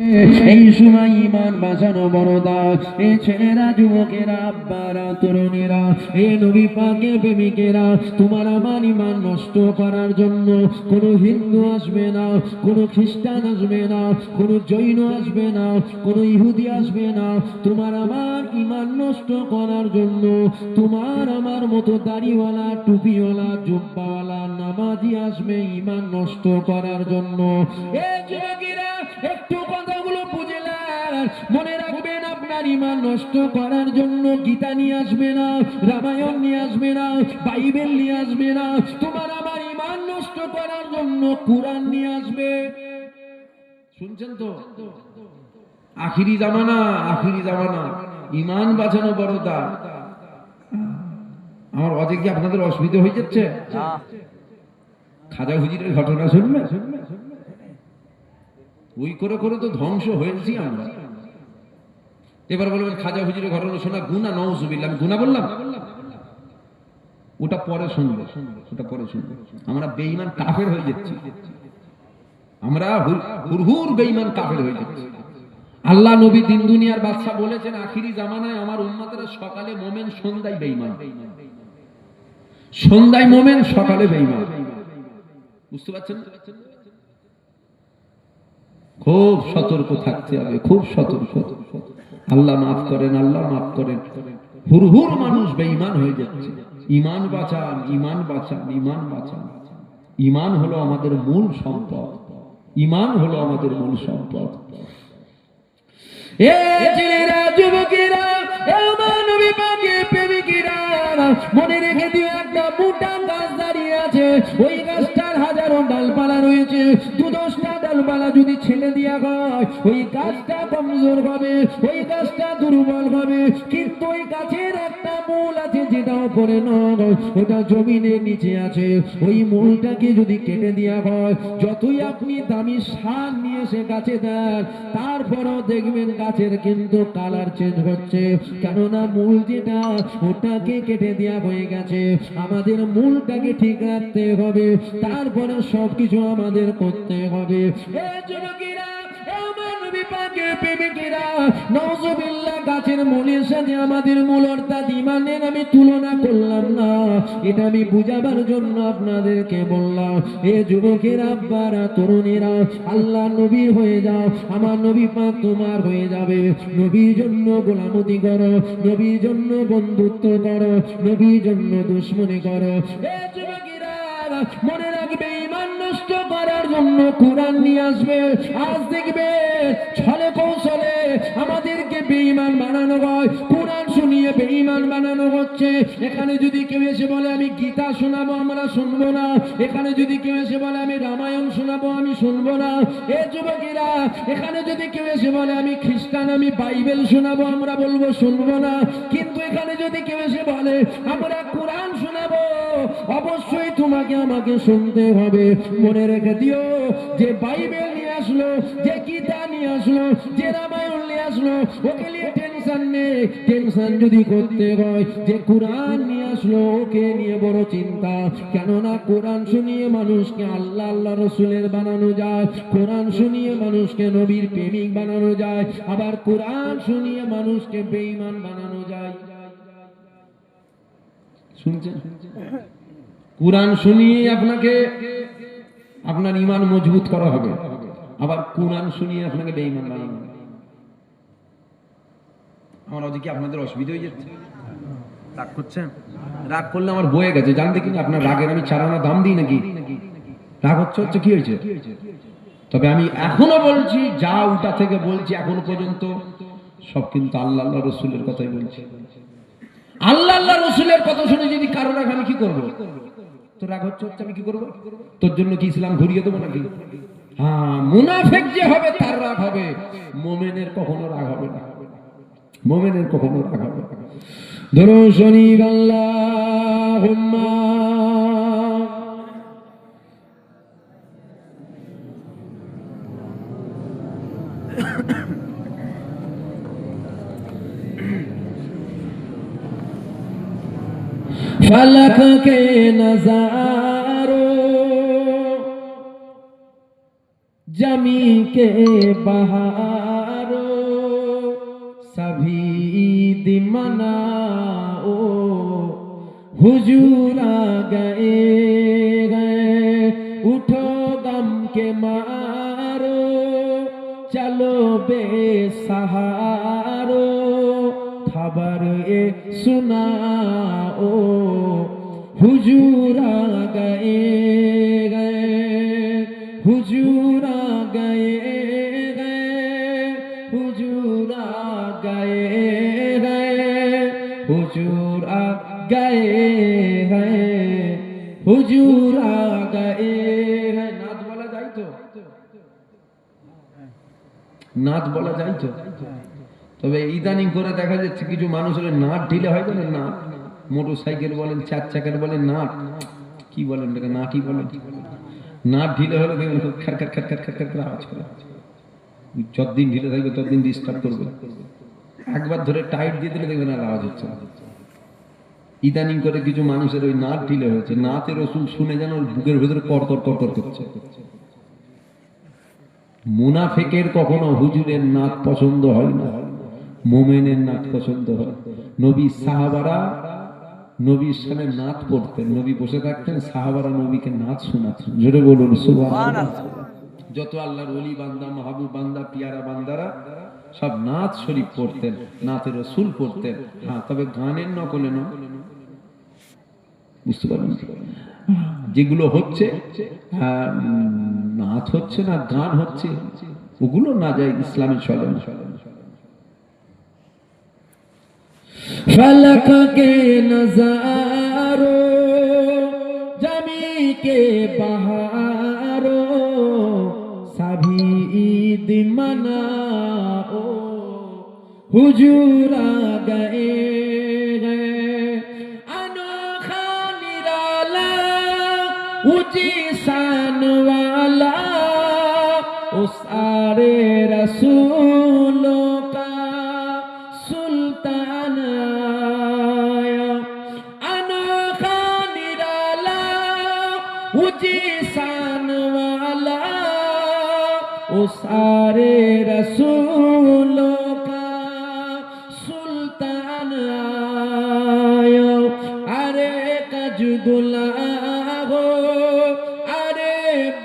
এই সময় ইমান বাঁচানো বড় দাস। এ ছেলেরা, যুবকেরা, আব্বারা, তরুণেরা, এ নবী পাকের প্রেমিকেরা, তোমার আমার ইমান নষ্ট করার জন্য কোনো হিন্দু আসবে না, কোনো খ্রিস্টান আসবে না, কোনো জৈন আসবে না, কোনো ইহুদি আসবে না। তোমার আমার ইমান নষ্ট করার জন্য তোমার আমার মতো দাড়িওয়ালা, টুপিওয়ালা, জুব্বাওয়ালা, নামাজি আসবে ইমান নষ্ট করার জন্য। এ যুবকেরা, একটু মনে রাখবেন আপনার ইমান নষ্ট করার জন্য গীতা নিয়ে আসবে না রামায়ণ নিয়ে আসবে না বাইবেল নিয়ে আসবে না। তোমার আমার ইমান নষ্ট করার জন্য কোরআন নিয়ে আসবে। শুনছেন তো? আখিরি জামানা আখিরি জামানা। ইমান বাঁচানো বড় দা। আমার অজে কি আপনাদের অসুবিধা হয়ে যাচ্ছে? খাজা হুজিরের ঘটনা শুনবে ওই করে করে তো ধ্বংস হয়েছি আমরা। এবার বলবেন, খাজা হুজুরের ঘটনা শোনা গুনা নওজুবিল্লাহ আমি গুনা বললাম। ওটা পরে শুনব, ওটা পরে শুনব। আমরা বেঈমান কাফের হয়ে যাচ্ছি। আমরা হুরহুর বেঈমান কাফের হয়ে যাচ্ছি। আল্লাহ নবী দিন দুনিয়ার বাদশা বলেছেন, আখিরি জামানায় আমার উম্মতেরা সকালে মোমেন, সন্ধ্যায় বেঈমান। সন্ধ্যায় মোমেন, সকালে বেইমান বুঝতে পারছেন? খুব সতর্ক থাকতে হবে, খুব সতর্ক। আল্লাহ মাফ করেন, আল্লাহ মাফ করেন। হুরহুর মানুষ বেঈমান হয়ে যাচ্ছে। ইমান বাঁচান ইমান বাঁচান ইমান বাঁচান। ইমান হলো আমাদের মূল সম্পদ। ইমান হলো আমাদের মূল সম্পদ। এ ছেলেরা মোটা গাছ দাঁড়িয়ে আছে। ওই গাছটার হাজারো ডালপালা রয়েছে। দু দশটা ডালপালা যদি ছেড়ে দেওয়া হয়, ওই গাছটা কমজোর হবে, ওই গাছটা দুর্বল হবে। কিন্তু ওই গাছের একটা মূল আছে যেটা ওপরে নয় ওটা জমিনের নিচে আছে। ওই মূলটাকে যদি কেটে দেওয়া হয়, যতই আপনি দামি সার এসে গাছে দেন। তারপরও দেখবেন গাছের কিন্তু কালার চেঞ্জ হচ্ছে। কেননা মূল যেটা, ওটাকে কেটে দেওয়া হয়ে গেছে। আমাদের মূলটাকে ঠিক রাখতে হবে। তারপরে সবকিছু আমাদের করতে হবে। এ যুবকেরা প্রেমিকেরা মূলের সাথে আমাদের মূল অর্থাৎ ইমানের আমি তুলনা করলাম না। এটা আমি বুঝাবার জন্য আপনাদেরকে বললাম, এ যুবকেরা আব্বারা, তরুণেরা, আল্লাহ নবী হয়ে যাও, আমার নবী পাক তোমার হয়ে যাবে। নবীর জন্য গোলামতি করো, নবীর জন্য বন্ধুত্ব করো, নবীর জন্য দুশ্মনী করো। মনে রাখবে, ইমান নষ্ট করার জন্য কোরআন নিয়ে আসবে। আজ দেখবে, ছলে কৌশলে আমাদেরকে বেঈমান বানানো হয়। কোরআন শুনিয়ে বেঈমান বানানো হচ্ছে। এখানে যদি কেউ এসে বলে, আমি গীতা শোনাবো, আমরা শুনব না। এখানে যদি কেউ এসে বলে, আমি রামায়ণ শোনাবো, আমি শুনব না। এ যুবকেরা, এখানে যদি কেউ এসে বলে, আমি খ্রিস্টান, আমি বাইবেল শোনাবো, আমরা বলব, শুনব না। কিন্তু এখানে যদি কেউ এসে বলে, আমরা কোরআন শোনাবো, অবশ্যই তোমাকে আমাকে শুনতে হবে। মনে রেখে দিও, যে বাইবেল নিয়ে আসলো, যে গীতা নিয়ে আসলো, যে রামায়ণ আসলো ওকে নিয়ে টেনশন নেই। টেনশন যদি করতে হয়, যে কোরআন নিয়ে আসলো, ওকে নিয়ে বড় চিন্তা। কেননা কোরআন শুনিয়ে মানুষকে আল্লাহ আল্লাহ রসুলের বানানো যায়। কোরআন শুনিয়ে মানুষকে নবীর প্রেমিক বানানো যায়। আবার কোরআন শুনিয়ে মানুষকে বেঈমান বানানো যায়। শুনছেন? কোরআন শুনিয়ে আপনাকে, আপনার ইমান মজবুত করা হবে। আবার কোরআন শুনিয়ে আপনাকে বেঈমান বানানো হবে। আমার আপনাদের অসুবিধা হয়ে যাচ্ছে। রাগ রাগ করলে আমার বয়ে গেছে। জানতে কিনা আপনার রাগের আমি চারানা দাম দিই নাকি? রাগ হচ্ছে হচ্ছে, কি হয়েছে? তবে আমি এখনও বলছি, যা উটা থেকে বলছি এখনও পর্যন্ত, সব কিন্তু আল্লাহ আল্লাহ রসুলের কথাই বলছি। আল্লাহ আল্লাহ রসুলের কথা শুনে যদি কারও রাগ, আমি কি করব? তো রাগ হচ্ছে হচ্ছে, আমি কি করব? তোর জন্য কি ইসলাম ঘুরিয়ে দেবো নাকি? হ্যাঁ মুনাফেক যে হবে, তার রাগ হবে। মোমেনের কখনো রাগ হবে না। মোমেনের কখনো রাগ হবে ধরো শনি আল্লাহ فلک کے نظاروں جمی کے بہار सभी ईद मनाओ, हुजूर आ गए गए। उठो गम के मारो, चलो बेसहारो। खबर ए सुनाओ, हुजूर आ गए गए। हुजूर आ गए নাচ বলা যায় তো? তবে ইদানিং করে দেখা যাচ্ছে কিছু মানুষের নাট ঢিলে হয় জানেন না। মোটর সাইকেল বলেন, চার চাকার বলেন নাট কি বলেন এটাকে নাটই বলেন। নাট ঢিলে হলে দেখবেন খার খার খার খার খার করে আওয়াজ করে। যতদিন ঢিলে থাকবে, ততদিন ডিস্টার্ব করবে। একবার ধরে টাইট দিয়ে দিলে দেখবেন আর আওয়াজ হচ্ছে। ইদানিং করে কিছু মানুষের ওই নাট ঢিলে হয়েছে। নাচের ওষুধ শুনে যেন বুকের ভেতরে কর কর করছে। মুনাফেকের কখনো হুজুরের নাচ পছন্দ হয় না? মোমেনের নাচ পছন্দ হয়। নবী সাহাবারা নবীর সামনে নাচ পড়তেন। নবী বসে থাকতেন সাহাবারা নবীকে নাচ শোনাতেন। জোরে বলুন যত আল্লাহর ওলি বান্দা মাহবুব বান্দা পিয়ারা বান্দারা সব নাচ শরীফ পড়তেন নাচের রসুল পড়তেন। হ্যাঁ তবে গানের নকলে নয়। বুঝতে পারলেন? যেগুলো হচ্ছে উম, নাচ হচ্ছে না ধ্রাণ হচ্ছে, ওগুলো না যায় ইসলামের চলে না ফলক কে নজারো জমি কে বাহারো সভি ঈদ ও হুজুরা গয়ে रसूलों का सुल्तान आया अनोखा निराला ऊंची शान वाला उस सारे रसूलों का सुल्तान आया अरे कजुदुल्ला हो अरे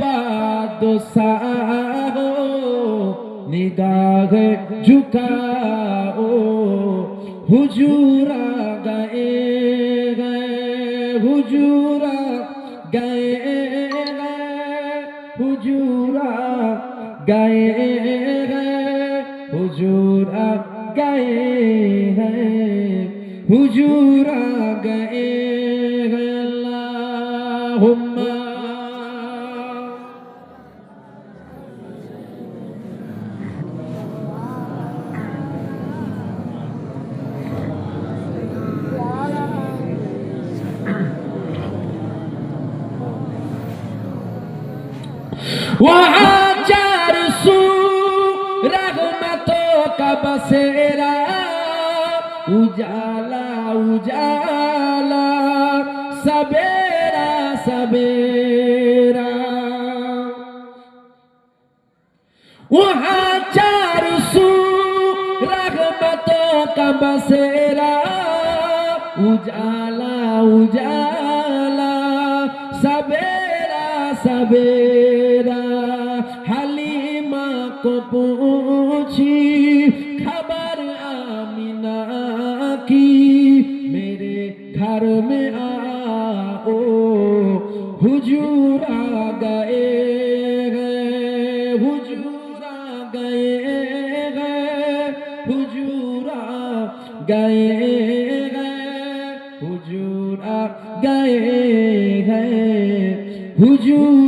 बादशाह हो निगाह झुकाओ हुजूर आ गए गए हुजूर आ गए गए हुजूर आ गए गए हुजूर आ गए हैं हुजूर आ गए وآجار سو رحمتوں کا بسیرا اجالا اجالا سبیرا سبیرا وہاں چار سو رحمتوں کا بسیرا اجالا اجالا سبیرا سبیرا গায়ে হুজুর আর গায়ে হুজুর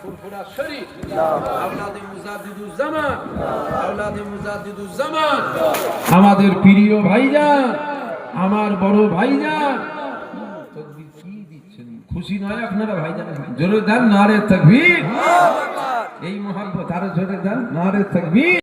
ফুরফুরা শরীফ আওলাদে মুজাহিদ মুজাদ্দিদুজ্জামান আওলাদে মুজাদ্দিদুজ্জামান আমাদের প্রিয় ভাইজান, আমার বড় ভাইজান। খুশি নয় আপনারা ভাইজান? জোরে দেন, নারে তাকবীর। এই মোহাম্মত আরও জোরে দেন, নারে তাকবীর।